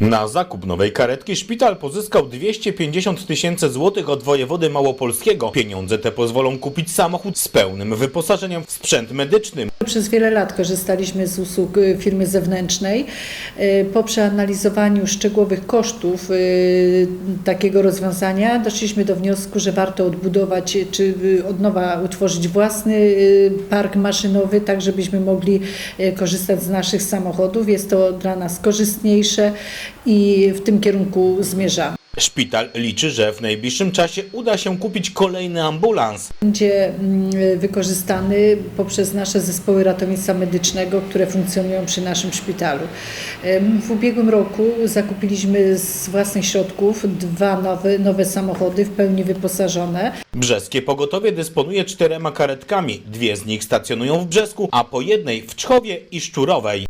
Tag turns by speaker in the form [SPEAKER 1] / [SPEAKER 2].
[SPEAKER 1] Na zakup nowej karetki szpital pozyskał 250 tysięcy złotych od wojewody małopolskiego. Pieniądze te pozwolą kupić samochód z pełnym wyposażeniem w sprzęt medyczny.
[SPEAKER 2] Przez wiele lat korzystaliśmy z usług y, firmy zewnętrznej. Y, Po przeanalizowaniu szczegółowych kosztów y, takiego rozwiązania doszliśmy do wniosku, że warto odbudować czy od nowa utworzyć własny park maszynowy, tak żebyśmy mogli korzystać z naszych samochodów. Jest to dla nas korzystniejsze i w tym kierunku zmierzamy.
[SPEAKER 1] Szpital liczy, że w najbliższym czasie uda się kupić kolejny ambulans.
[SPEAKER 2] będzie mm, wykorzystany poprzez nasze zespoły ratownictwa medycznego, które funkcjonują przy naszym szpitalu. W ubiegłym roku zakupiliśmy z własnych środków dwa nowe, nowe samochody w pełni wyposażone.
[SPEAKER 1] Brzeskie pogotowie dysponuje czterema karetkami. Dwie z nich stacjonują w Brzesku, a po jednej w Czchowie i Szczurowej.